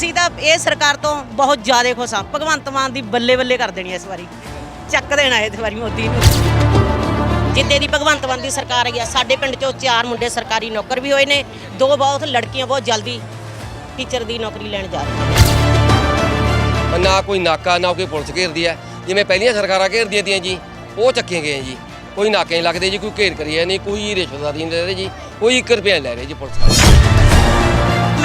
ਅਸੀਂ ਤਾਂ ਇਹ ਸਰਕਾਰ ਤੋਂ ਬਹੁਤ ਜ਼ਿਆਦਾ ਖੁਸ਼ ਹਾਂ। ਭਗਵੰਤ ਮਾਨ ਦੀ ਬੱਲੇ ਬੱਲੇ ਕਰ ਦੇਣੀ ਇਸ ਵਾਰੀ। ਚੱਕ ਦੇਣਾ ਇਸ ਵਾਰੀ ਮੋਦੀ ਨੂੰ। ਜਿੱਦੇ ਦੀ ਭਗਵੰਤ ਮਾਨ ਦੀ ਸਰਕਾਰ ਆਈ ਆ, ਸਾਡੇ ਪਿੰਡ ਚੋਂ ਚਾਰ ਮੁੰਡੇ ਸਰਕਾਰੀ ਨੌਕਰ ਵੀ ਹੋਏ ਨੇ। ਦੋ ਬਹੁਤ ਲੜਕੀਆਂ ਬਹੁਤ ਜਲਦੀ ਟੀਚਰ ਦੀ ਨੌਕਰੀ ਲੈਣ ਜਾ ਰਹੀਆਂ ਨਾ। ਕੋਈ ਨਾਕਾ, ਨਾ ਕੋਈ ਪੁਲਿਸ ਘੇਰਦੀ ਹੈ। ਜਿਵੇਂ ਪਹਿਲੀਆਂ ਸਰਕਾਰਾਂ ਘੇਰਦੀਆਂ ਤੀਆਂ ਜੀ, ਉਹ ਚੱਕੀਆਂ ਗਈਆਂ ਜੀ। ਕੋਈ ਨਾਕੇ ਨਹੀਂ ਲੱਗਦੇ ਜੀ, ਕੋਈ ਘੇਰ ਕਰੀਏ ਨਹੀਂ, ਕੋਈ ਰਿਸ਼ਵਤਦਾਰੀ ਨਹੀਂ ਦੇ ਰਹੇ ਜੀ, ਕੋਈ 1 ਰੁਪਿਆ ਲੈ ਰਹੇ ਜੀ ਪੁਲਿਸ ਵਾਲੇ।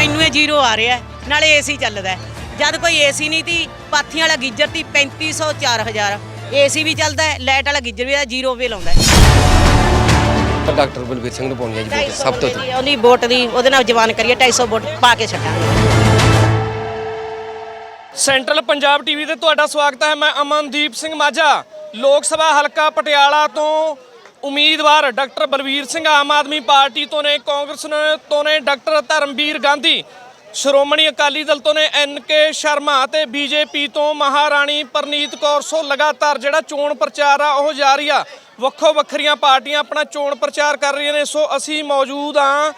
ਮੈਨੂੰ ਇਹ ਜ਼ੀਰੋ ਆ ਰਿਹਾ ਹੈ, ਨਾਲੇ ਏਸੀ ਚੱਲਦਾ। ਜਦ ਕੋਈ ਏਸੀ ਨਹੀਂ ਤੀ ਪਾਥੀਆਂ ਵਾਲਾ ਗੀਜ਼ਰ ਤੀ 3500 4000 ਏਸੀ ਵੀ ਚੱਲਦਾ ਹੈ ਲਾਈਟ ਵਾਲਾ ਗੀਜ਼ਰ ਵੀ ਆ ਜ਼ੀਰੋ ਬਿੱਲ ਆਉਂਦਾ ਡਾਕਟਰ ਬਲਬੀਰ ਸਿੰਘ ਨੂੰ ਪਾਉਣੀ ਹੈ ਜੀ ਵੋਟ ਸਭ ਤੋਂ ਉਹਦੀ ਵੋਟ ਦੀ ਉਹਦੇ ਨਾਲ ਜਵਾਨ ਕਰੀਏ 250 ਵੋਟ ਪਾ ਕੇ ਛੱਡਾਂਗੇ। ਸੈਂਟਰਲ ਪੰਜਾਬ ਟੀਵੀ ਤੇ ਤੁਹਾਡਾ ਸਵਾਗਤ ਹੈ ਮੈਂ ਅਮਨਦੀਪ ਸਿੰਘ ਮਾਝਾ। ਲੋਕ ਸਭਾ ਹਲਕਾ ਪਟਿਆਲਾ ਤੋਂ ਉਮੀਦਵਾਰ ਡਾਕਟਰ ਬਲਵੀਰ ਸਿੰਘ ਆਮ ਆਦਮੀ ਪਾਰਟੀ ਤੋਂ ਨੇ, ਕਾਂਗਰਸ ਤੋਂ ਨੇ ਡਾਕਟਰ ਧਰਮਵੀਰ ਗਾਂਧੀ। ਸ਼੍ਰੋਮਣੀ ਅਕਾਲੀ ਦਲ ਤੋਂ ਨੇ ਐਨ ਕੇ ਸ਼ਰਮਾ ਤੇ ਬੀਜੇਪੀ ਤੋਂ ਮਹਾਰਾਣੀ ਪਰਨੀਤ ਕੌਰ। ਸੋ ਲਗਾਤਾਰ ਜਿਹੜਾ ਚੋਣ ਪ੍ਰਚਾਰ ਆ, ਉਹ ਜਾਰੀ ਆ। ਵੱਖੋ ਵੱਖਰੀਆਂ ਪਾਰਟੀਆਂ ਆਪਣਾ ਚੋਣ ਪ੍ਰਚਾਰ ਕਰ ਰਹੀਆਂ ਨੇ। ਸੋ ਅਸੀਂ ਮੌਜੂਦ ਆ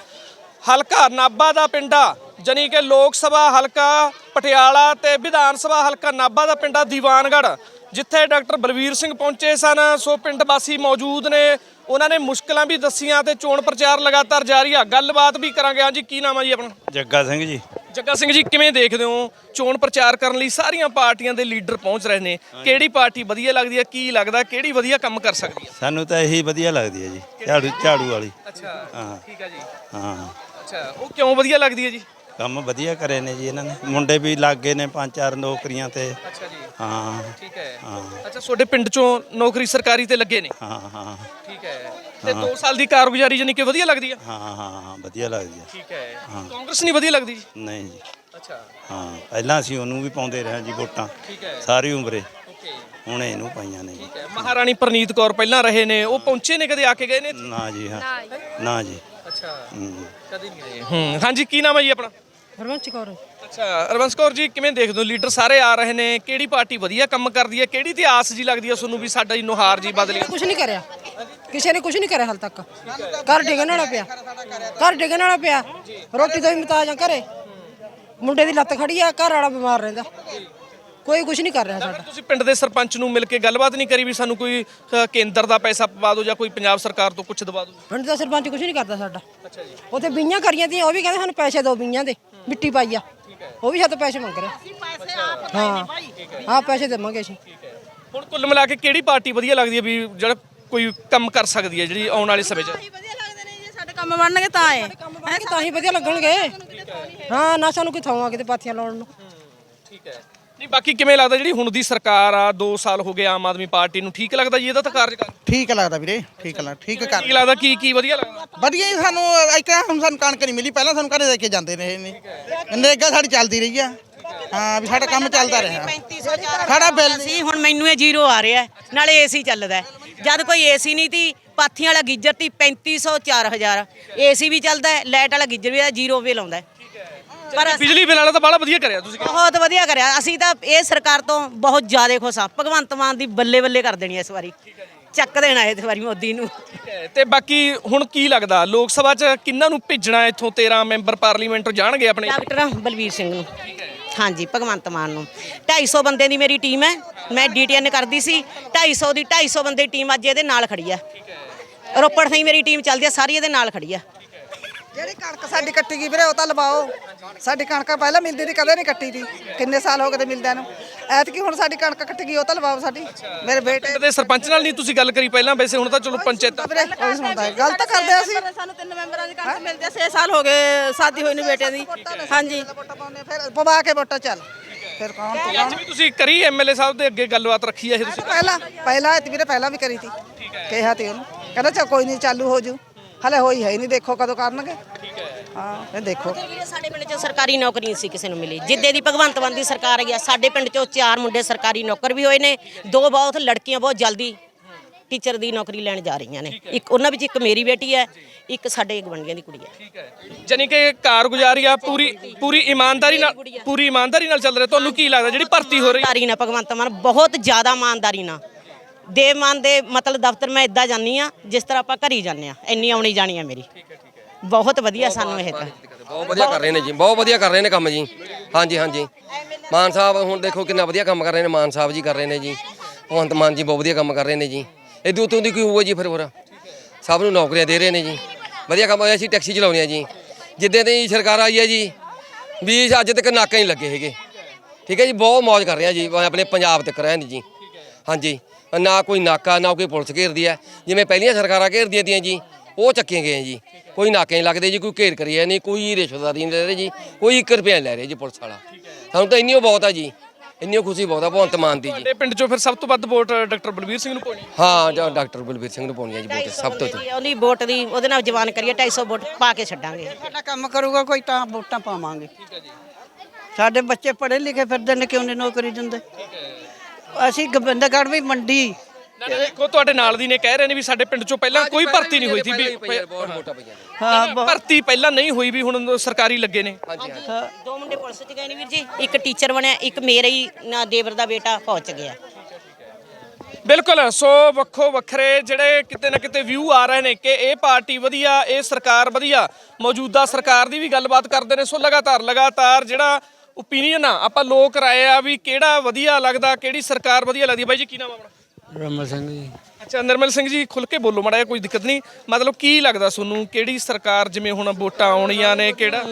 ਹਲਕਾ ਨਾਭਾ ਦਾ ਪਿੰਡਾ ਜਾਣੀ ਕਿ ਲੋਕ ਸਭਾ ਹਲਕਾ ਪਟਿਆਲਾ ਤੇ ਵਿਧਾਨ ਸਭਾ ਹਲਕਾ ਨਾਭਾ ਦਾ ਪਿੰਡਾ ਦੀਵਾਨਗੜ੍ਹ। ਜਿੱਥੇ ਡਾਕਟਰ ਬਲਵੀਰ ਸਿੰਘ ਪਹੁੰਚੇ ਸਨ ਸੋ ਪਿੰਡ ਵਾਸੀ ਮੌਜੂਦ ਨੇ। ਉਹਨਾਂ ਨੇ ਮੁਸ਼ਕਲਾਂ ਵੀ ਦੱਸੀਆਂ ਤੇ ਚੋਣ ਪ੍ਰਚਾਰ ਲਗਾਤਾਰ ਜਾਰੀ ਆ। ਗੱਲਬਾਤ ਵੀ ਕਰਾਂਗੇ। ਹਾਂਜੀ ਕੀ ਨਾਮ ਆ ਜੀ ਆਪਣਾ? ਜੱਗਾ ਸਿੰਘ ਜੀ। ਜੱਗਾ ਸਿੰਘ ਜੀ ਕਿਵੇਂ ਦੇਖਦੇ ਹੋ? ਚੋਣ ਪ੍ਰਚਾਰ ਕਰਨ ਲਈ ਸਾਰੀਆਂ ਪਾਰਟੀਆਂ ਦੇ ਲੀਡਰ ਪਹੁੰਚ ਰਹੇ ਨੇ। ਕਿਹੜੀ ਪਾਰਟੀ ਵਧੀਆ ਲੱਗਦੀ ਹੈ ਕੀ ਲੱਗਦਾ? ਕਿਹੜੀ ਵਧੀਆ ਕੰਮ ਕਰ ਸਕਦੀ ਹੈ ਸਾਨੂੰ ਤਾਂ ਇਹੀ ਵਧੀਆ ਲੱਗਦੀ ਹੈ ਜੀ। ਝਾੜੂ ਝਾੜੂ ਵਾਲੀ। ਅੱਛਾ। ਹਾਂ। ਠੀਕ ਹੈ ਜੀ। ਹਾਂ। ਅੱਛਾ। ਉਹ ਕਿਉਂ ਵਧੀਆ ਲੱਗਦੀ ਹੈ ਜੀ? ਕੰਮ ਵਧੀਆ ਕਰੇ ਨੇ ਜੀ ਇਹਨਾਂ ਨੇ। ਮੁੰਡੇ ਵੀ ਲੱਗ ਗਏ ਨੇ ਪੰਜ ਚਾਰ ਨੌਕਰੀਆਂ ਤੇ। ਅੱਛਾ ਜੀ। ਹਾਂ। ਠੀਕ ਹੈ। ਹਾਂ। ਅੱਛਾ ਤੁਹਾਡੇ ਪਿੰਡ ਚੋਂ ਨੌਕਰੀ ਸਰਕਾਰੀ ਤੇ ਲੱਗੇ ਨੇ? ਹਾਂ ਹਾਂ। ਠੀਕ ਹੈ। ਤੇ 2 ਸਾਲ ਦੀ ਕਾਰਗੁਜ਼ਾਰੀ ਜਾਨੀ ਕਿ ਵਧੀਆ ਲੱਗਦੀ ਆ? ਹਾਂ ਹਾਂ ਹਾਂ ਵਧੀਆ ਲੱਗਦੀ ਹੈ ਠੀਕ ਹੈ। ਕਾਂਗਰਸ ਨਹੀਂ ਵਧੀਆ ਲੱਗਦੀ ਜੀ? ਨਹੀਂ ਜੀ। ਅੱਛਾ। ਹਾਂ ਪਹਿਲਾਂ ਅਸੀਂ ਉਹਨੂੰ ਵੀ ਪਾਉਂਦੇ ਰਹੇ ਜੀ ਵੋਟਾਂ। ਠੀਕ ਹੈ। ਸਾਰੀ ਉਮਰੇ ਓਕੇ। ਹੁਣ ਇਹਨੂੰ ਪਾਈਆਂ ਨੇ ਜੀ। ਠੀਕ ਹੈ। ਮਹਾਰਾਣੀ ਪ੍ਰਨੀਤ ਕੌਰ ਪਹਿਲਾਂ ਰਹੇ ਨੇ। ਉਹ ਪਹੁੰਚੇ ਨੇ ਕਦੇ ਆ ਕੇ ਗਏ ਨੇ ਨਾ ਜੀ ਹਾਂ। ਨਾ ਜੀ। ਅੱਛਾ। ਹੂੰ। ਕਦੇ ਨਹੀਂ ਗਏ। ਹੂੰ। ਹਾਂਜੀ ਕੀ ਨਾਮ ਹੈ ਜੀ ਆਪਣਾ? ਹਰਵੰਸ਼ ਕੌਰ। ਅੱਛਾ ਅਰਵੰਸ ਕੌਰ ਜੀ ਕਿਵੇਂ ਦੇਖਦੇ ਹੋ? ਲੀਡਰ ਸਾਰੇ ਆ ਰਹੇ ਨੇ ਕਿਹੜੀ ਪਾਰਟੀ ਵਧੀਆ ਕੰਮ ਕਰਦੀ ਹੈ? ਕਿਹੜੀ ਤੇ ਆਸ ਜੀ ਲੱਗਦੀ ਹੈ ਤੁਹਾਨੂੰ ਵੀ ਸਾਡਾ ਜੀ ਨੁਹਾਰ ਜੀ ਬਦਲੇ? ਕੁਝ ਨਹੀਂ ਕਰਿਆ। ਕਿਸੇ ਨੇ ਕੁਝ ਨਹੀਂ ਕਰਿਆ ਹਾਲ ਤੱਕ। ਘਰ ਡਿੱਗਣ ਵਾਲਾ ਪਿਆ। ਘਰ ਡਿੱਗਣ ਵਾਲਾ ਪਿਆ। ਰੋਟੀ ਤੋਂ ਵੀ ਮਤਾਜ ਆ ਘਰੇ। ਮੁੰਡੇ ਦੀ ਲੱਤ ਖੜੀ ਆ ਘਰ ਵਾਲਾ ਬਿਮਾਰ ਰਹਿੰਦਾ। ਕੋਈ ਕੁਝ ਨਹੀਂ ਕਰ ਰਿਹਾ ਸਾਡਾ। ਤੁਸੀਂ ਪਿੰਡ ਦੇ ਸਰਪੰਚ ਨੂੰ ਮਿਲ ਕੇ ਗੱਲਬਾਤ ਨਹੀਂ ਕਰੀ ਵੀ ਸਾਨੂੰ ਕੋਈ ਅ, ਕੇਂਦਰ ਦਾ ਪੈਸਾ ਪਵਾ ਦਿਓ ਜਾਂ ਕੋਈ ਪੰਜਾਬ ਸਰਕਾਰ ਤੋਂ ਕੁਝ ਦਵਾ ਦਿਓ? ਪਿੰਡ ਦਾ ਸਰਪੰਚ ਕੁਝ ਨਹੀਂ ਕਰਦਾ ਸਾਡਾ। ਅੱਛਾ ਜੀ। ਉੱਥੇ ਬੀਆਂ ਕਰੀਆਂ ਤੀ ਉਹ ਵੀ ਕਹਿੰਦੇ ਸਾਨੂੰ ਪੈਸੇ ਦਿਓ ਬੀਆਂ ਦੇ ਮਿੱਟੀ ਪਾਈ ਆ। ਉਹ ਵੀ ਸਾਡੇ ਪੈਸੇ ਮੰਗ ਰਿਹਾ। ਹਾਂ। ਹਾਂ ਪੈਸੇ ਦੇਵਾਂਗੇ ਅਸੀਂ। ਹੁਣ ਕੁੱਲ ਮਿਲਾ ਕੇ ਕਿਹੜੀ ਪਾਰਟੀ ਵਧੀਆ ਲੱਗਦੀ ਹੈ ਵੀ ਜਿਹੜਾ ਕੋਈ ਕੰਮ ਕਰ ਸਕਦੀ ਹੈ ਜਿਹੜੀ ਆਉਣ ਵਾਲੇ ਸਮੇਂ 'ਚ? ਵਧੀਆ ਲੱਗਦੇ ਨੇ ਜੀ ਸਾਡੇ ਕੰਮ ਬਣਨਗੇ ਤਾਂ ਏ ਹੈ ਤਾਂ ਹੀ ਵਧੀਆ ਲੱਗਣਗੇ। ਹਾਂ ਨਾ ਸਾਨੂੰ ਕਿਥੋਂ ਆ ਕਿਤੇ ਪਾਥੀਆਂ ਲਾਉਣ ਨੂੰ। ਠੀਕ ਹੈ। ਨਹੀਂ ਬਾਕੀ ਕਿਵੇਂ ਲੱਗਦਾ ਜਿਹੜੀ ਹੁਣ ਦੀ ਸਰਕਾਰ ਆ 2 ਸਾਲ ਹੋ ਗਏ ਆਮ ਆਦਮੀ ਪਾਰਟੀ ਨੂੰ ਠੀਕ ਲੱਗਦਾ ਜੀ ਇਹਦਾ ਤਾਂ ਕਾਰਜਕਾਲ? ਠੀਕ ਲੱਗਦਾ ਵੀਰੇ ਠੀਕ ਲੱਗਦਾ ਠੀਕ ਕਰ ਕੀ ਲੱਗਦਾ ਕੀ ਕੀ ਵਧੀਆ ਲੱਗਦਾ? ਵਧੀਆ ਹੀ ਸਾਨੂੰ ਇੱਕ ਹੁਣ ਸਾਨੂੰ ਕਣਕ ਨਹੀਂ ਮਿਲੀ ਪਹਿਲਾਂ ਸਾਨੂੰ ਘਰੇ ਦੇ ਕੇ ਜਾਂਦੇ ਰਹੇ ਨੇ। ਨਰੇਗਾ ਸਾਡੀ ਚੱਲਦੀ ਰਹੀ ਆ। ਹਾਂ ਵੀ ਸਾਡਾ ਕੰਮ ਚੱਲਦਾ ਰਿਹਾ। 3500 ਸਾਡਾ ਬਿੱਲ ਸੀ ਹੁਣ ਮੈਨੂੰ ਇਹ ਜ਼ੀਰੋ ਆ ਰਿਹਾ ਨਾਲੇ ਏਸੀ ਚੱਲਦਾ। ਜਦ ਕੋਈ ਏਸੀ ਨਹੀਂ ਤੀ ਪਾਥੀਆਂ ਵਾਲਾ ਗੀਜ਼ਰ ਤੀ 3500 4000 ਏਸੀ ਵੀ ਚੱਲਦਾ ਲਾਈਟ ਵਾਲਾ ਗੀਜ਼ਰ ਵੀ ਆ ਜ਼ੀਰੋ ਬਿੱਲ ਆਉਂਦਾ। ਪਰ ਅਸੀਂ ਬਿਜਲੀ ਬਿੱਲ ਵਾਲਾ ਤਾਂ ਬੜਾ ਵਧੀਆ ਕਰਿਆ ਤੁਸੀਂ ਬਹੁਤ ਵਧੀਆ ਕਰਿਆ। ਅਸੀਂ ਤਾਂ ਇਹ ਸਰਕਾਰ ਤੋਂ ਬਹੁਤ ਜ਼ਿਆਦਾ ਖੁਸ਼ ਹਾਂ। ਭਗਵੰਤ ਮਾਨ ਦੀ ਬੱਲੇ ਬੱਲੇ ਕਰ ਦੇਣੀ ਹੈ ਇਸ ਵਾਰੀ। ਚੱਕ ਦੇਣਾ ਇਸ ਵਾਰੀ ਮੋਦੀ ਨੂੰ। ਠੀਕ ਹੈ। ਤੇ ਬਾਕੀ ਹੁਣ ਕੀ ਲੱਗਦਾ? ਲੋਕ ਸਭਾ 'ਚ ਕਿੰਨਾਂ ਨੂੰ ਭੇਜਣਾ ਇੱਥੋਂ? 13 ਮੈਂਬਰ ਪਾਰਲੀਮੈਂਟ ਜਾਣਗੇ ਆਪਣੇ। ਡਾਕਟਰ ਬਲਵੀਰ ਸਿੰਘ ਨੂੰ। ਹਾਂਜੀ ਭਗਵੰਤ ਮਾਨ ਨੂੰ। 250 ਬੰਦੇ ਦੀ ਮੇਰੀ ਟੀਮ ਹੈ। ਮੈਂ ਡੀਟੀਐਨ ਕਰਦੀ ਸੀ। 250 ਦੀ 250 ਬੰਦੇ ਦੀ ਟੀਮ ਅੱਜ ਇਹਦੇ ਨਾਲ ਖੜੀ ਆ। ਰੋਪੜ ਥਾਈ ਮੇਰੀ ਟੀਮ ਚੱਲਦੀ ਆ। ਸਾਰੀ ਇਹਦੇ ਨਾਲ ਖੜੀ ਆ। ਜਿਹੜੀ ਕਣਕ ਸਾਡੀ ਕੱਟੀ ਗਈ ਵੀਰੇ ਉਹ ਤਾਂ ਲਵਾਓ। ਸਾਡੀ ਕਣਕ ਪਹਿਲਾਂ ਮਿਲਦੀ ਸੀ ਕਦੇ ਨਹੀਂ ਕੱਟੀ ਸੀ। ਕਿੰਨੇ ਸਾਲ ਹੋ ਗਏ ਤੇ ਮਿਲਦਿਆਂ ਨੂੰ। ਐਤਕੀ ਹੁਣ ਸਾਡੀ ਕਣਕ ਕੱਟ ਗਈ ਉਹ ਤਾਂ ਲਵਾਓ ਸਾਡੀ। ਮੇਰੇ ਬੇਟੇ ਪਿੰਡ ਦੇ ਸਰਪੰਚ ਨਾਲ ਨਹੀਂ ਤੁਸੀਂ ਗੱਲ ਕਰੀ ਪਹਿਲਾਂ ਵੈਸੇ ਹੁਣ ਤਾਂ ਚਲੋ ਪੰਚਾਇਤ ਵੀਰੇ ਕੋਈ ਸੁਣਦਾ ਹੈ ਗਲਤ ਕਰਦੇ ਆ ਅਸੀਂ ਸਾਨੂੰ ਤਿੰਨ ਮੈਂਬਰਾਂ ਦੀ ਕਣਕ ਮਿਲਦੀ ਆ 6 ਸਾਲ ਹੋ ਗਏ ਸ਼ਾਦੀ ਹੋਈ ਨੂੰ ਬੇਟੇ ਦੀ। ਹਾਂਜੀ। ਫਿਰ ਪਵਾ ਕੇ ਵੋਟਾਂ ਚੱਲ। ਫਿਰ ਕੌਣ ਤੂੰ ਅੱਜ ਵੀ ਤੁਸੀਂ ਕਰੀ ਐਮਐਲਏ ਸਾਹਿਬ ਦੇ ਅੱਗੇ ਗੱਲਬਾਤ ਰੱਖੀ ਹੈ ਇਹ ਤੁਸੀਂ? ਪਹਿਲਾਂ ਪਹਿਲਾਂ ਇਹ ਵੀਰੇ ਪਹਿਲਾਂ ਵੀ ਕਰੀ ਤੀ ਕਿਹਾ ਤੀ ਉਹਨੂੰ। ਕਹਿੰਦਾ ਚਾ ਕੋਈ ਨਹੀਂ ਚਾਲੂ ਹੋ ਜੂ। ਹਲੇ ਹੋਈ ਹੈ ਨਹੀਂ ਦੇਖੋ ਕਦੋਂ ਕਰਨਗੇ। ਠੀਕ ਹੈ। ਹਾਂ ਇਹ ਦੇਖੋ। ਸਾਡੇ ਪਿੰਡ 'ਚ ਸਰਕਾਰੀ ਨੌਕਰੀ ਨਹੀਂ ਸੀ ਕਿਸੇ ਨੂੰ ਮਿਲੀ। ਜਿੱਦੇ ਦੀ ਭਗਵੰਤ ਮਾਨ ਦੀ ਸਰਕਾਰ ਆਈ ਆ ਸਾਡੇ ਪਿੰਡ 'ਚੋਂ ਚਾਰ ਮੁੰਡੇ ਸਰਕਾਰੀ ਨੌਕਰ ਵੀ ਹੋਏ ਨੇ ਦੋ ਬਹੁਤ ਲੜਕੀਆਂ ਬਹੁਤ ਜਲਦੀ ਟੀਚਰ ਦੀ ਨੌਕਰੀ ਲੈਣ ਜਾ ਰਹੀਆਂ ਨੇ। ਇੱਕ ਉਹਨਾਂ ਵਿੱਚ ਇੱਕ ਮੇਰੀ ਬੇਟੀ ਹੈ ਇੱਕ ਸਾਡੇ ਗਵੰਡੀਆਂ ਦੀ ਕੁੜੀ ਹੈ। ਠੀਕ ਹੈ। ਜਾਨੀ ਕਿ ਕਾਰਗੁਜ਼ਾਰੀ ਆ ਪੂਰੀ ਪੂਰੀ ਇਮਾਨਦਾਰੀ ਨਾਲ ਪੂਰੀ ਇਮਾਨਦਾਰੀ ਨਾਲ ਚੱਲ ਰਿਹਾ। ਤੁਹਾਨੂੰ ਕੀ ਲੱਗਦਾ ਜਿਹੜੀ ਭਰਤੀ ਹੋ ਰਹੀ ਇਮਾਨਦਾਰੀ ਨਾਲ ਭਗਵੰਤ ਮਾਨ ਬਹੁਤ ਜ਼ਿਆਦਾ ਇਮਾਨਦਾਰੀ ਨਾਲ। ਦੇਵਮਾਨ ਦੇ ਮਤਲਬ ਦਫ਼ਤਰ ਮੈਂ ਇਦਾਂ ਜਾਨੀ ਆ ਜਿਸ ਤਰ੍ਹਾਂ ਆਪਾਂ ਘਰੀ ਜਾਂਦੇ ਆ ਇੰਨੀ ਆਉਣੀ ਜਾਣੀ ਆ ਮੇਰੀ। ਬਹੁਤ ਵਧੀਆ ਸਾਨੂੰ ਇਹ ਤਾਂ। ਬਹੁਤ ਵਧੀਆ ਕਰ ਰਹੇ ਨੇ ਜੀ ਬਹੁਤ ਵਧੀਆ ਕਰ ਰਹੇ ਨੇ ਕੰਮ ਜੀ। ਹਾਂਜੀ ਹਾਂਜੀ। ਮਾਨ ਸਾਹਿਬ ਹੁਣ ਦੇਖੋ ਕਿੰਨਾ ਵਧੀਆ ਕੰਮ ਕਰ ਰਹੇ ਨੇ ਮਾਨ ਸਾਹਿਬ ਜੀ ਕਰ ਰਹੇ ਨੇ ਜੀ। ਭਗਵੰਤ ਮਾਨ ਜੀ ਬਹੁਤ ਵਧੀਆ ਕੰਮ ਕਰ ਰਹੇ ਨੇ ਜੀ। ਇਹਦੇ ਉਤੋਂ ਦੀ ਕੋਈ ਹੋਊਗਾ ਜੀ ਫਿਰ ਹੋਰ? ਸਭ ਨੂੰ ਨੌਕਰੀਆਂ ਦੇ ਰਹੇ ਨੇ ਜੀ। ਵਧੀਆ ਕੰਮ ਹੋਇਆ ਅਸੀਂ ਟੈਕਸੀ ਚਲਾਉਂਦੇ ਆ ਜੀ। ਜਿੱਦਾਂ ਦੀ ਸਰਕਾਰ ਆਈ ਹੈ ਜੀ ਵੀ ਅੱਜ ਤੱਕ ਨਾਕੇ ਨਹੀਂ ਲੱਗੇ ਹੈਗੇ। ਠੀਕ ਹੈ ਜੀ ਬਹੁਤ ਮौज ਕਰ ਰਹੇ ਆ ਜੀ ਆਪਣੇ ਪੰਜਾਬ ਤੱਕ ਰਹਿਣ ਜੀ। ਹਾਂਜੀ। ਨਾ ਕੋਈ ਨਾਕਾ ਨਾ ਕੋਈ ਪੁਲਿਸ ਘੇਰਦੀ ਹੈ। ਜਿਵੇਂ ਪਹਿਲੀਆਂ ਸਰਕਾਰਾਂ ਘੇਰਦੀਆਂ ਤੀਆਂ ਜੀ ਉਹ ਚੱਕੀਆਂ ਗਈਆਂ ਜੀ। ਕੋਈ ਨਾਕੇ ਨਹੀਂ ਲੱਗਦੇ ਜੀ ਕੋਈ ਘੇਰ ਕਰੀਏ ਨਹੀਂ ਕੋਈ ਰਿਸ਼ਵਤਦਾਰੀ ਨਹੀਂ ਲੈ ਰਹੇ ਜੀ ਕੋਈ 1 ਰੁਪਿਆ ਲੈ ਰਹੇ ਜੀ ਪੁਲਿਸ ਵਾਲਾ। ਸਾਨੂੰ ਤਾਂ ਇੰਨੀ ਬਹੁਤ ਆ ਜੀ ਇੰਨੀ ਖੁਸ਼ੀ ਬਹੁਤ ਆ ਭਗਵੰਤ ਮਾਨ ਦੀ ਜੀ। ਤੁਹਾਡੇ ਪਿੰਡ ਚੋਂ ਫਿਰ ਸਭ ਤੋਂ ਵੱਧ ਵੋਟ ਡਾਕਟਰ ਬਲਵੀਰ ਸਿੰਘ ਨੂੰ ਪਾਉਣੀ ਹੈ। ਹਾਂ ਜਾਂ ਡਾਕਟਰ ਬਲਬੀਰ ਸਿੰਘ ਨੂੰ ਪਾਉਣੀ ਆ ਜੀ ਵੋਟ ਸਭ ਤੋਂ ਦੀ ਉਹਦੀ ਵੋਟ ਦੀ ਉਹਦੇ ਨਾਲ ਜਵਾਨ ਕਰੀਏ 250 ਵੋਟ ਪਾ ਕੇ ਛੱਡਾਂਗੇ। ਸਾਡਾ ਕੰਮ ਕਰੂਗਾ ਕੋਈ ਤਾਂ ਵੋਟਾਂ ਪਾਵਾਂਗੇ। ਸਾਡੇ ਬੱਚੇ ਪੜ੍ਹੇ ਲਿਖੇ ਫਿਰਦੇ ਨੇ ਕਿਉਂ ਨਹੀਂ ਨੌਕਰੀ ਦਿੰਦੇ? ਅਸੀਂ ਗੋਬਿੰਦਗੜ੍ਹ ਵੀ ਮੰਡੀ। ਨਾ ਨਾ ਦੇਖੋ ਤੁਹਾਡੇ ਨਾਲ ਦੀ ਨੇ ਕਹਿ ਰਹੇ ਨੇ ਵੀ ਸਾਡੇ ਪਿੰਡ ਚੋਂ ਪਹਿਲਾਂ ਕੋਈ ਭਰਤੀ ਨਹੀਂ ਹੋਈ ਸੀ ਵੀ ਬਹੁਤ ਮੋਟਾ ਪਈਆਂ ਨੇ। ਹਾਂ ਭਰਤੀ ਪਹਿਲਾਂ ਨਹੀਂ ਹੋਈ ਵੀ ਹੁਣ ਸਰਕਾਰੀ ਲੱਗੇ ਨੇ। ਹਾਂਜੀ ਹਾਂਜੀ। ਦੋ ਮੁੰਡੇ ਪੁਲਿਸ 'ਚ ਗਏ ਨੇ ਵੀਰ ਜੀ ਇੱਕ ਟੀਚਰ ਬਣਿਆ ਇੱਕ ਮੇਰੇ ਹੀ ਨਾ ਦੇਵਰ ਦਾ ਬੇਟਾ ਫੌਜ 'ਚ ਗਿਆ। ਬਿਲਕੁਲ ਸੋ ਵੱਖੋ ਵੱਖਰੇ ਜਿਹੜੇ ਕਿਤੇ ਨਾ ਕਿਤੇ ਵਿਊ ਆ ਰਹੇ ਨੇ ਕਿ ਇਹ ਪਾਰਟੀ ਵਧੀਆ ਇਹ ਸਰਕਾਰ ਵਧੀਆ ਮੌਜੂਦਾ ਸਰਕਾਰ ਦੀ ਵੀ ਗੱਲਬਾਤ ਕਰਦੇ ਨੇ। ਸੋ ਲਗਾਤਾਰ ਲਗਾਤਾਰ ਜਿਹੜਾ ਓਪੀਨੀਅਨ ਆ। ਆਪਾਂ ਲੋਕ ਰਾਏ ਆ ਵੀ ਕਿਹੜਾ ਵਧੀਆ ਲੱਗਦਾ ਕਿਹੜੀ ਸਰਕਾਰ ਵਧੀਆ ਲੱਗਦੀ ਬਾਈ ਜੀ ਕੀ ਨਾਮ ਆ ਆਪਣਾ? ਰਮਨ ਸਿੰਘ ਜੀ। ਅੱਛਾ ਨਿਰਮਲ ਸਿੰਘ ਜੀ ਖੁੱਲ ਕੇ ਬੋਲੋ ਮਾੜਾ ਕੋਈ ਦਿੱਕਤ ਨਹੀਂ। ਮਤਲਬ ਕੀ ਲੱਗਦਾ ਤੁਹਾਨੂੰ ਕਿਹੜੀ ਸਰਕਾਰ ਜਿਵੇਂ ਹੁਣ ਵੋਟਾਂ ਆਉਣੀਆਂ ਨੇ ਕਿਹੜਾ?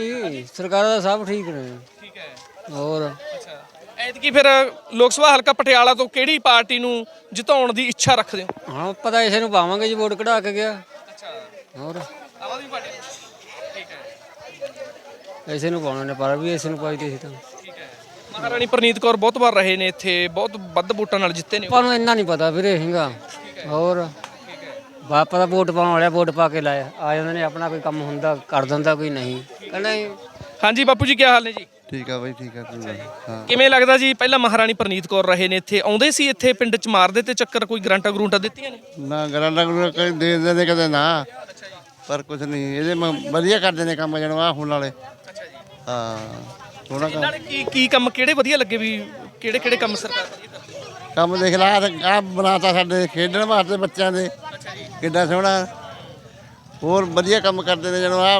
ਸਰਕਾਰ ਦਾ ਸਭ ਠੀਕ ਨੇ। ਠੀਕ ਹੈ। ਹੋਰ? ਅੱਛਾ। ਐਤਕੀ ਫਿਰ ਲੋਕ ਸਭਾ ਹਲਕਾ ਪਟਿਆਲਾ ਤੋਂ ਕਿਹੜੀ ਪਾਰਟੀ ਨੂੰ ਜਿਤਾਉਣ ਦੀ ਇੱਛਾ ਰੱਖਦੇ ਹੋ? ਹੁਣ ਪਤਾ ਇਸੇ ਨੂੰ ਪਾਵਾਂਗੇ ਜੀ ਵੋਟ ਕਢਾ ਕੇ ਗਿਆ। ਅੱਛਾ। ਹੋਰ ਆਮ ਆਦਮੀ ਪਾਰਟੀ ਠੀਕ ਇਸੇ ਨੂੰ ਪਾਉਣਾ ਨੇ ਪਰ ਵੀ ਇਸੇ ਨੂੰ ਪਾਈ ਤੇ ਸੀ ਤਾਂ। ਮਹਾਰਾਣੀ ਪ੍ਰਨੀਤ ਕੌਰ ਬਹੁਤ ਵਾਰ ਰਹੇ ਨੇ ਇੱਥੇ ਬਹੁਤ ਵੱਧ ਵੋਟਾਂ ਨਾਲ ਜਿੱਤੇ ਨੇ। ਆਪਾਂ ਨੂੰ ਇੰਨਾ ਨਹੀਂ ਪਤਾ ਵੀਰੇ ਹੈਗਾ ਹੋਰ ਬਾਪਾ ਦਾ ਵੋਟ ਪਾਉਣ ਵਾਲਿਆ ਵੋਟ ਪਾ ਕੇ ਲਾਇਆ। ਆ ਜਾਂਦੇ ਨੇ ਆਪਣਾ ਕੋਈ ਕੰਮ ਹੁੰਦਾ ਕਰ ਦਿੰਦਾ ਕੋਈ ਨਹੀਂ। ਕਹਿੰਦਾ ਜੀ, ਹਾਂਜੀ ਬਾਪੂ ਜੀ ਕੀ ਹਾਲ ਨੇ ਜੀ? ਠੀਕ ਆ ਬਾਈ ਠੀਕ ਆ ਕੋਈ ਗੱਲ ਨੀ। ਹਾਂ। ਕਿਵੇਂ ਲੱਗਦਾ ਜੀ ਪਹਿਲਾਂ ਮਹਾਰਾਣੀ ਪ੍ਰਨੀਤ ਕੌਰ ਰਹੇ ਨੇ ਇੱਥੇ ਆਉਂਦੇ ਸੀ ਇੱਥੇ ਪਿੰਡ ਚ ਮਾਰਦੇ ਤੇ ਚੱਕਰ ਕੋਈ ਗਰੰਟਾ ਗਰੂੰਟਾ ਦਿੱਤੀਆਂ ਨੇ? ਨਾ ਗਰਾਂਡਾ ਗੁਰਾਂ ਕਦੇ ਦੇ ਦਿੰਦੇ ਕਦੇ ਨਾ। ਪਰ ਕੁਝ ਨਹੀਂ ਇਹਦੇ ਮ- ਵਧੀਆ ਕਰਦੇ ਨੇ ਕੰਮ ਜਣ ਆ ਹੁਣ ਵਾਲੇ। ਹਾਂ ਸੋਹਣਾ ਕੰਮ। ਕੀ ਕੀ ਕੰਮ ਕਿਹੜੇ ਵਧੀਆ ਲੱਗੇ ਵੀ ਕਿਹੜੇ ਕਿਹੜੇ ਕੰਮ ਸਰਕਾਰ ਵਧੀਆ ਕਰਦੀ ਹੈ? ਕੰਮ ਦੇਖ ਲਾ ਆ ਬਣਾਤਾ ਸਾਡੇ ਖੇਡਣ ਵਾਸਤੇ ਬੱਚਿਆਂ ਦੇ। ਕਿੱਡਾ ਸੋਹਣਾ। ਹੋਰ ਵਧੀਆ ਕੰਮ ਕਰਦੇ ਨੇ ਜਣ ਆ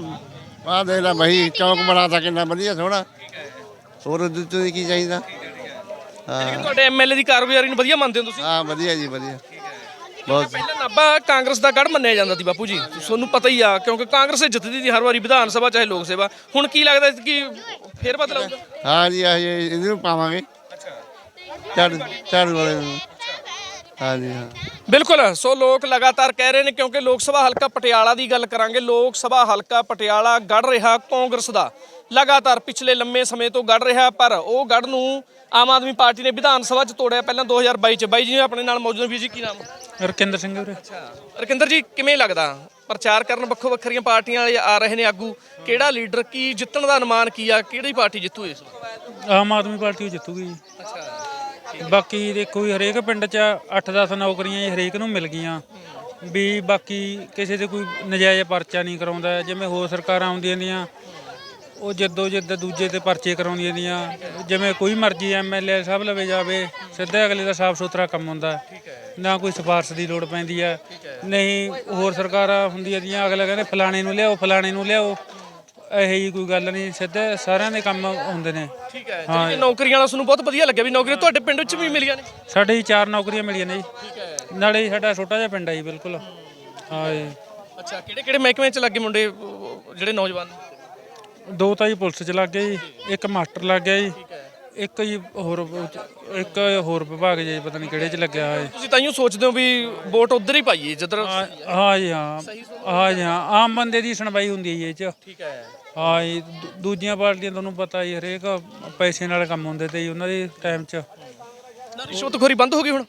ਆ ਦੇਖ ਲਾ ਬਈ ਚੌਂਕ ਬਣਾਤਾ ਕਿੰਨਾ ਵਧੀਆ ਸੋਹਣਾ। ਹੋਰ ਉਹਦੇ ਤੋਂ ਕੀ ਚਾਹੀਦਾ? ਹਾਂ। ਤੁਹਾਡੇ ਐਮਐਲਏ ਦੀ ਕਾਰਗੁਜ਼ਾਰੀ ਨੂੰ ਵਧੀਆ ਮੰਨਦੇ ਹੋ ਤੁਸੀਂ? ਹਾਂ ਵਧੀਆ ਜੀ ਵਧੀਆ। ਬਹੁਤ ਪਹਿਲਾਂ ਨਾਭਾ ਕਾਂਗਰਸ ਦਾ ਗੜ ਮੰਨਿਆ ਜਾਂਦਾ ਸੀ ਬਾਪੂ ਜੀ। ਤੁਹਾਨੂੰ ਪਤਾ ਹੀ ਆ ਕਿਉਂਕਿ ਕਾਂਗਰਸ ਹੀ ਜਿੱਤਦੀ ਸੀ ਹਰ ਵਾਰੀ ਵਿਧਾਨ ਸਭਾ ਚਾਹੇ ਲੋਕ ਸਭਾ ਹੁਣ ਕੀ ਲੱਗਦਾ ਕਿ ਫੇਰ ਬਦਲ ਆਊਗਾ ਹਾਂ ਜੀ ਆ ਇਹਨੂੰ ਪਾਵਾਂਗੇ। ਝਾੜੂ ਝਾੜੂ ਵਾਲੇ ਨੂੰ। ਹਾਂ ਜੀ ਹਾਂ। ਬਿਲਕੁਲ ਸੋ ਲੋਕ ਲਗਾਤਾਰ ਕਹਿ ਰਹੇ ਨੇ ਕਿਉਂਕਿ ਲੋਕ ਸਭਾ ਹਲਕਾ ਪਟਿਆਲਾ ਦੀ ਗੱਲ ਕਰਾਂਗੇ। ਲੋਕ ਸਭਾ ਹਲਕਾ ਪਟਿਆਲਾ ਗੜ ਰਿਹਾ ਕਾਂਗਰਸ ਦਾ। ਲਗਾਤਾਰ ਪਿਛਲੇ ਲੰਮੇ ਸਮੇਂ ਤੋਂ ਗੜ ਰਿਹਾ ਪਰ ਉਹ ਗੜ ਨੂੰ ਆਮ ਆਦਮੀ ਪਾਰਟੀ ਨੇ ਵਿਧਾਨ ਸਭਾ 'ਚ ਤੋੜਿਆ ਪਹਿਲਾਂ 2022 'ਚ। ਬਾਈ ਜੀ ਆਪਣੇ ਨਾਲ ਮੌਜੂਦ ਨੇ ਵੀਰ ਜੀ ਕੀ ਨਾਮ? ਰਕਿੰਦਰ ਸਿੰਘ ਵੀਰੇ। ਰਕਿੰਦਰ ਜੀ ਕਿਵੇਂ ਲੱਗਦਾ? ਪ੍ਰਚਾਰ ਕਰਨ ਵੱਖੋ ਵੱਖਰੀਆਂ ਪਾਰਟੀਆਂ ਵਾਲੇ ਆ ਰਹੇ ਨੇ ਆਗੂ। ਕਿਹੜਾ ਲੀਡਰ ਕੀ ਜਿੱਤਣ ਦਾ ਅਨੁਮਾਨ ਕੀ ਆ? ਕਿਹੜੀ ਪਾਰਟੀ ਜਿੱਤੂ ਇਸ ਆਮ ਆਦਮੀ ਪਾਰਟੀ ਜਿੱਤੂਗੀ ਜੀ। ਬਾਕੀ ਦੇਖੋ ਹਰੇਕ ਪਿੰਡ 'ਚ 8-10 ਨੌਕਰੀਆਂ ਜੀ ਹਰੇਕ ਨੂੰ ਮਿਲ ਗਈਆਂ। ਵੀ ਬਾਕੀ ਕਿਸੇ ਦੇ ਕੋਈ ਨਜਾਇਜ਼ ਪਰਚਾ ਨਹੀਂ ਕਰਾਉਂਦਾ। ਜਿਵੇਂ ਹੋਰ ਸਰਕਾਰਾਂ ਆਉਂਦੀਆਂ ਦੀਆਂ ਉਹ ਜੱਦੋ ਜੱਦ ਦੂਜੇ ਤੇ ਪਰਚੇ ਕਰਾਉਂਦੀਆਂ ਦੀਆਂ ਜਿਵੇਂ ਕੋਈ ਮਰਜ਼ੀ ਐਮਐਲਏ ਸਭ ਲਵੇ ਜਾਵੇ ਸਿੱਧਾ ਅਗਲੇ ਦਾ ਸਾਫ਼ ਸੁਥਰਾ ਕੰਮ ਹੁੰਦਾ। ਨਾ ਕੋਈ ਸਿਫਾਰਸ਼ ਦੀ ਲੋੜ ਪੈਂਦੀ ਹੈ ਨਹੀਂ ਹੋਰ ਸਰਕਾਰਾਂ ਹੁੰਦੀਆਂ ਦੀਆਂ ਅਗਲਾ ਕਹਿੰਦੇ ਫਲਾਣੇ ਨੂੰ ਲਿਆਓ ਫਲਾਣੇ ਨੂੰ ਲਿਆਓ। ਇਹੋ ਜੀ ਕੋਈ ਗੱਲ ਨਹੀਂ ਸਿੱਧੇ ਸਾਰਿਆਂ ਦੇ ਕੰਮ ਹੁੰਦੇ ਨੇ। ਠੀਕ ਹੈ ਜਿਹੜੀ ਨੌਕਰੀਆਂ ਵਾਲਾ ਤੁਹਾਨੂੰ ਬਹੁਤ ਵਧੀਆ ਲੱਗਿਆ ਵੀ ਨੌਕਰੀਆਂ ਤੁਹਾਡੇ ਪਿੰਡ ਵਿੱਚ ਵੀ ਮਿਲੀਆਂ ਨੇ। ਸਾਡੇ ਜੀ ਚਾਰ ਨੌਕਰੀਆਂ ਮਿਲੀਆਂ ਨੇ ਜੀ। ਨਾਲੇ ਜੀ ਸਾਡਾ ਛੋਟਾ ਜਿਹਾ ਪਿੰਡ ਆ ਜੀ ਬਿਲਕੁਲ। ਹਾਂ ਜੀ। ਅੱਛਾ ਕਿਹੜੇ ਕਿਹੜੇ ਮਹਿਕਮੇ 'ਚ ਲੱਗੇ ਮੁੰਡੇ ਜਿਹੜੇ ਨੌਜਵਾਨ? ਦੋ ਤਾਂ ਜੀ ਪੁਲਿਸ ਚ ਲੱਗ ਗਏ ਜੀ ਇੱਕ ਮਾਸਟਰ ਲੱਗ ਗਿਆ ਜੀ ਇੱਕ ਜੀ ਹੋਰ ਇੱਕ ਹੋਰ ਵਿਭਾਗ ਜੀ ਪਤਾ ਨਹੀਂ ਕਿਹੜੇ ਚ ਲੱਗਿਆ ਹੋਇਆ ਜੀ। ਤੁਸੀਂ ਤਾਈਓ ਸੋਚਦੇ ਹੋ ਵੀ ਵੋਟ ਉਧਰ ਹੀ ਪਾਈਏ ਜਿੱਧਰ ਹਾਂ ਹਾਂ ਜੀ ਹਾਂ। ਹਾਂ ਜੀ ਹਾਂ। ਆਮ ਬੰਦੇ ਦੀ ਸੁਣਵਾਈ ਹੁੰਦੀ ਹੈ ਜੀ ਇਹ ਚ। ਠੀਕ ਹੈ। ਹਾਂ ਜੀ ਦੂ- ਦੂਜੀਆਂ ਪਾਰਟੀਆਂ ਤੁਹਾਨੂੰ ਪਤਾ ਹੀ ਹਰੇਕ ਪੈਸੇ ਨਾਲ ਕੰਮ ਹੁੰਦੇ ਤੇ ਜੀ ਉਹਨਾਂ ਦੇ ਟਾਈਮ 'ਚ। ਨਾ ਰਿਸ਼ਵਤਖੋਰੀ ਬੰਦ ਹੋ ਗਈ ਹੁਣ?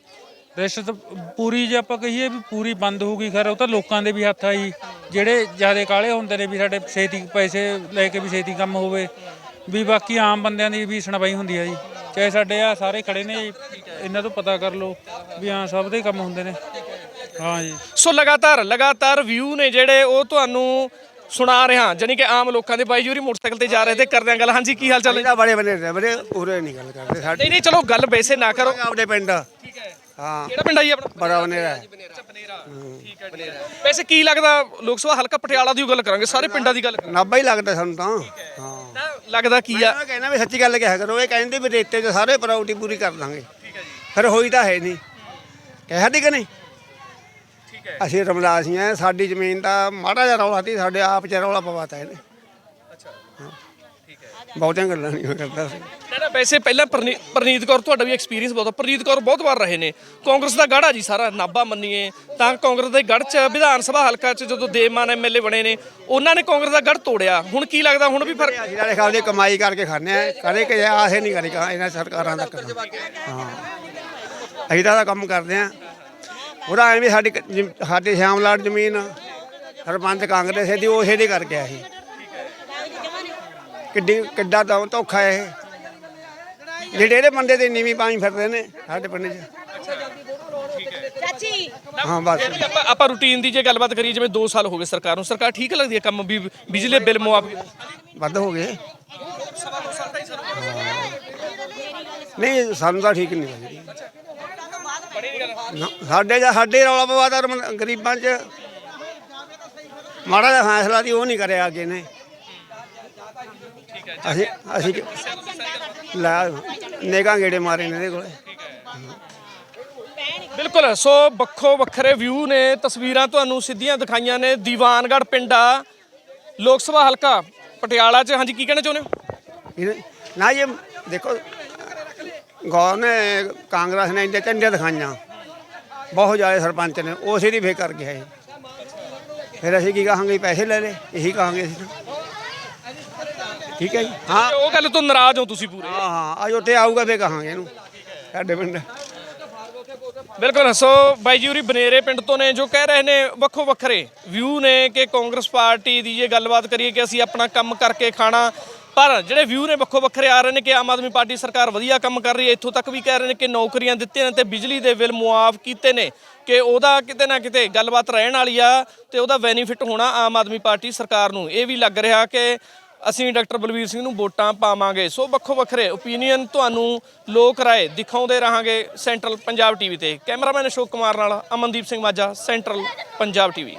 ਰਿਸ਼ਤ ਪੂਰੀ ਜੇ ਆਪਾਂ ਕਹੀਏ ਵੀ ਪੂਰੀ ਬੰਦ ਹੋ ਗਈ ਖੈਰ ਉਹ ਤਾਂ ਲੋਕਾਂ ਦੇ ਵੀ ਹੱਥ ਆਈ ਜਿਹੜੇ ਜਿਆਦੇ ਕਾਲੇ ਹੁੰਦੇ ਨੇ ਵੀ ਸਾਡੇ ਛੇਤੀ ਪੈਸੇ ਲੈ ਕੇ ਵੀ ਛੇਤੀ ਕੰਮ ਹੋਵੇ। ਵੀ ਬਾਕੀ ਆਮ ਬੰਦਿਆਂ ਦੀ ਵੀ ਸੁਣਵਾਈ ਹੁੰਦੀ ਹੈ ਜੀ। ਚਾਹੇ ਸਾਡੇ ਆ ਸਾਰੇ ਖੜੇ ਨੇ ਜੀ, ਇਹਨਾਂ ਤੋਂ ਪਤਾ ਕਰ ਲਓ ਵੀ ਹਾਂ ਸਭ ਦੇ ਕੰਮ ਹੁੰਦੇ ਨੇ। ਹਾਂ ਜੀ। ਸੋ ਲਗਾਤਾਰ ਲਗਾਤਾਰ ਵਿਊ ਨੇ ਜਿਹੜੇ ਉਹ ਤੁਹਾਨੂੰ ਸੁਣਾ ਰਿਹਾ ਜਾਨੀ ਕਿ ਆਮ ਲੋਕਾਂ ਦੇ ਬਾਈ ਜੂਰੀ ਮੋਟਰਸਾਈਕਲ ਤੇ ਜਾ ਰਹੇ ਤੇ ਕਰਦੇ ਆ ਗੱਲ। ਹਾਂਜੀ ਕੀ ਹਾਲ ਚਾਲ ਹੈ ਬੜੇ ਬਣੇ ਨੇ ਬੜੇ ਉਰੇ ਨਹੀਂ ਗੱਲ ਕਰਦੇ। ਸਾਡੇ ਨਹੀਂ ਨਹੀਂ ਚਲੋ ਗੱਲ ਵੈਸੇ ਨਾ ਕਰੋ। ਆਪਣੇ ਪਿੰਡ। ਹੈ। ਹਾਂ ਕਿਹੜਾ ਪਿੰਡ ਆ ਜੀ ਆਪਣਾ? ਬੜਾ ਬਨੇਰਾ ਅੱਛਾ ਬਨੇਰਾ। ਠੀਕ ਹੈ ਜੀ ਵੈਸੇ ਕੀ ਲੱਗਦਾ ਲੋਕ ਸਭਾ ਹਲਕਾ ਪਟਿਆਲਾ ਦੀ ਓ ਗੱਲ ਕਰਾਂਗੇ ਸਾਰੇ ਪਿੰਡਾਂ ਦੀ ਗੱਲ ਕਰਾਂਗੇ। ਨਾਭਾ ਹੀ ਲੱਗਦਾ ਸਾਨੂੰ ਤਾਂ। ਹਾਂ। ਤਾਂ ਲੱਗਦਾ ਕੀ ਆ? ਮੈਂ ਕਹਿੰਦਾ ਵੀ ਸੱਚੀ ਗੱਲ ਕਿਹਾ ਕਰੋ ਇਹ ਕਹਿੰਦੇ ਵੀ ਰੇਤੇ 'ਚ ਸਾਰੇ ਪ੍ਰਾਪਰਟੀ ਪੂਰੀ ਕਰ ਦਾਂਗੇ। ਫਿਰ ਹੋਈ ਤਾਂ ਹੈ ਨਹੀਂ। ਕਹਿਆ ਦੀ ਕਿ ਨਹੀਂ? ਠੀਕ ਹੈ। ਅਸੀਂ ਰਮਦਾਸੀ ਆ ਸਾਡੀ ਜ਼ਮੀਨ ਦਾ ਮਾੜਾ ਜਿਹਾ ਰੌਲਾ ਸੀ ਸਾਡੇ ਆਪ ਚ ਰੌਲਾ ਪਵਾਤਾ ਇਹਨੇ। ਅੱਛਾ। ਬਹੁਤੀਆਂ ਗੱਲਾਂ ਨਹੀਂ ਕਰਦਾ ਸੀ। ਨਾ ਨਾ ਵੈਸੇ ਪਹਿਲਾਂ ਪਰਨੀ- ਪਰਨੀਤ ਕੌਰ ਤੁਹਾਡਾ ਵੀ ਐਕਸਪੀਰੀਅੰਸ ਬਹੁਤ ਆ। ਪਰਨੀਤ ਕੌਰ ਬਹੁਤ ਵਾਰ ਰਹੇ ਨੇ। ਕਾਂਗਰਸ ਦਾ ਗੜ੍ਹ ਆ ਜੀ ਸਾਰਾ ਨਾਭਾ ਮੰਨੀਏ। ਤਾਂ ਕਾਂਗਰਸ ਦੇ ਗੜ੍ਹ 'ਚ ਵਿਧਾਨ ਸਭਾ ਹਲਕਾ 'ਚ ਜਦੋਂ ਦੇਵਮਾਨ ਐਮਐਲਏ ਬਣੇ ਨੇ ਉਹਨਾਂ ਨੇ ਕਾਂਗਰਸ ਦਾ ਗੜ੍ਹ ਤੋੜਿਆ। ਹੁਣ ਕੀ ਲੱਗਦਾ ਹੁਣ ਵੀ ਫ਼ਰਕ ਅਸੀਂ ਨਾਲੇ ਖਾਦੇ ਕਮਾਈ ਕਰਕੇ ਖਾਂਦੇ ਆ ਕਦੇ ਕਿ ਆਸੇ ਨਹੀਂ ਕਰੀ ਕਾ ਇਹਨਾਂ ਸਰਕਾਰਾਂ ਦਾ ਕੰਮ। ਹਾਂ। ਅਸੀਂ ਤਾਂ ਇਹਦਾ ਕੰਮ ਕਰਦੇ ਆ ਉਹਦਾ ਐਵੇਂ ਸਾਡੀ ਕ- ਜ਼ਮ- ਸਾਡੀ ਸ਼ਾਮਲਾਟ ਜ਼ਮੀਨ ਸਰਪੰਚ ਕਾਂਗਰਸ ਦੀ ਉਸੇ ਦੀ ਕਰਕੇ ਆਹੀ ਕਿੱਡੀ ਕਿੱਡਾ ਤਾਂ ਧੋਖਾ ਇਹ। ਜਿਹੜੇ ਇਹਦੇ ਬੰਦੇ ਤੇ ਨੀਵੀਂ ਪਾਣੀ ਫਿਰਦੇ ਨੇ ਸਾਡੇ ਪਿੰਡ 'ਚ। ਚਾਚੀ। ਹਾਂ ਬਸ। ਇਹ ਵੀ ਆਪਾਂ ਆਪਾਂ ਰੂਟੀਨ ਦੀ ਜੇ ਗੱਲਬਾਤ ਕਰੀਏ ਜਿਵੇਂ 2 ਸਾਲ ਹੋ ਗਏ ਸਰਕਾਰ ਨੂੰ। ਸਰਕਾਰ ਠੀਕ ਲੱਗਦੀ ਹੈ ਕੰਮ ਵੀ ਬਿਜਲੀ ਬਿੱਲ ਮੁਆਫ ਵੱਧ ਹੋ ਗਏ। ਨਹੀਂ ਸਾਨੂੰ ਤਾਂ ਠੀਕ ਨਹੀਂ ਲੱਗਦੀ। ਨਾ, ਸਾਡੇ ਜਾਂ ਸਾਡੇ ਰੌਲਾ ਪਵਾਦਾ ਗਰੀਬਾਂ 'ਚ ਮਾੜਾ ਜਿਹਾ ਫੈਸਲਾ ਦੀ ਉਹ ਨਹੀਂ ਕਰਿਆ ਅੱਗੇ ਨੇ। ਅਸੀਂ ਅਸੀਂ ਲੈ ਨੇਗਾ ਗੇੜੇ ਮਾਰੇ ਨੇ ਇਹਦੇ ਕੋਲੇ। ਬਿਲਕੁਲ ਸੋ ਵੱਖੋ ਵੱਖਰੇ ਵਿਊ ਨੇ ਤਸਵੀਰਾਂ ਤੁਹਾਨੂੰ ਸਿੱਧੀਆਂ ਦਿਖਾਈਆਂ ਨੇ ਦੀਵਾਨਗੜ੍ਹ ਪਿੰਡਾ ਲੋਕ ਸਭਾ ਹਲਕਾ ਪਟਿਆਲਾ 'ਚ ਹਾਂਜੀ ਕੀ ਕਹਿਣਾ ਚਾਹੁੰਦੇ ਹੋ? ਇਹਨੇ- ਨਾ ਇਹ ਦੇਖੋ ਗੌਰ ਨੇ ਕਾਂਗਰਸ ਨੇ ਇੰਦੇ ਝੰਡੇ ਦਿਖਾਈਆਂ। ਬਹੁਤ ਜ਼ਿਆਦਾ ਸਰਪੰਚ ਨੇ ਉਸੇ ਦੀ ਫੇਰ ਕਰ ਗਿਆ ਇਹ ਫਿਰ ਅਸੀਂ ਕੀ ਕਹਾਂਗੇ ਪੈਸੇ ਲੈ ਲੈ ਇਹੀ ਕਹਾਂਗੇ ਅਸੀਂ ਤਾਂ। ਠੀਕ ਹੈ ਜੀ? ਹਾਂ। ਉਹ ਗੱਲ ਤੋਂ ਨਾਰਾਜ਼ ਹੋ ਤੁਸੀਂ ਪੂਰੇ। ਹਾਂ ਹਾਂ ਅੱਜ ਉੱਥੇ ਆਊਗਾ ਫੇਰ ਕਹਾਂਗੇ ਇਹਨੂੰ। ਸਾਡੇ ਪਿੰਡ। ਬਿਲਕੁਲ ਸੋ ਬਾਈ ਜੀ ਉਰੀ ਬਨੇਰੇ ਪਿੰਡ ਤੋਂ ਨੇ ਜੋ ਕਹਿ ਰਹੇ ਨੇ ਵੱਖੋ ਵੱਖਰੇ। ਵਿਊ ਨੇ ਕਿ ਕਾਂਗਰਸ ਪਾਰਟੀ ਦੀ ਜੇ ਗੱਲਬਾਤ ਕਰੀਏ ਕਿ ਅਸੀਂ ਆਪਣਾ ਕੰਮ ਕਰਕੇ ਖਾਣਾ। ਪਰ ਜਿਹੜੇ ਵਿਊ ਨੇ ਵੱਖੋ ਵੱਖਰੇ ਆ ਰਹੇ ਨੇ ਕਿ ਆਮ ਆਦਮੀ ਪਾਰਟੀ ਸਰਕਾਰ ਵਧੀਆ ਕੰਮ ਕਰ ਰਹੀ ਹੈ ਇੱਥੋਂ ਤੱਕ ਵੀ ਕਹਿ ਰਹੇ ਨੇ ਕਿ ਨੌਕਰੀਆਂ ਦਿੱਤੀਆਂ ਨੇ ਤੇ ਬਿਜਲੀ ਦੇ ਬਿੱਲ ਮੁਆਫ ਕੀਤੇ ਨੇ ਕਿ ਉਹਦਾ ਕਿਤੇ ਨਾ ਕਿਤੇ ਗੱਲਬਾਤ ਰਹਿਣ ਵਾਲੀ ਆ ਤੇ ਉਹਦਾ ਬੈਨੀਫਿਟ ਹੋਣਾ ਆਮ ਆਦਮੀ ਪਾਰਟੀ ਸਰਕਾਰ ਨੂੰ। ਇਹ ਵੀ ਲੱਗ ਰਿਹਾ ਕਿ ਅਸੀਂ ਡਾਕਟਰ ਬਲਵੀਰ ਸਿੰਘ ਨੂੰ ਵੋਟਾਂ ਪਾਵਾਂਗੇ। ਸੋ ਵੱਖੋ ਵੱਖਰੇ ਓਪੀਨੀਅਨ ਤੁਹਾਨੂੰ ਲੋਕ ਰਾਏ ਦਿਖਾਉਂਦੇ ਰਹਾਂਗੇ ਸੈਂਟਰਲ ਪੰਜਾਬ ਟੀਵੀ ਤੇ। ਕੈਮਰਾਮੈਨ ਅਸ਼ੋਕ ਕੁਮਾਰ ਨਾਲ ਅਮਨਦੀਪ ਸਿੰਘ ਮਾਝਾ ਸੈਂਟਰਲ ਪੰਜਾਬ ਟੀਵੀ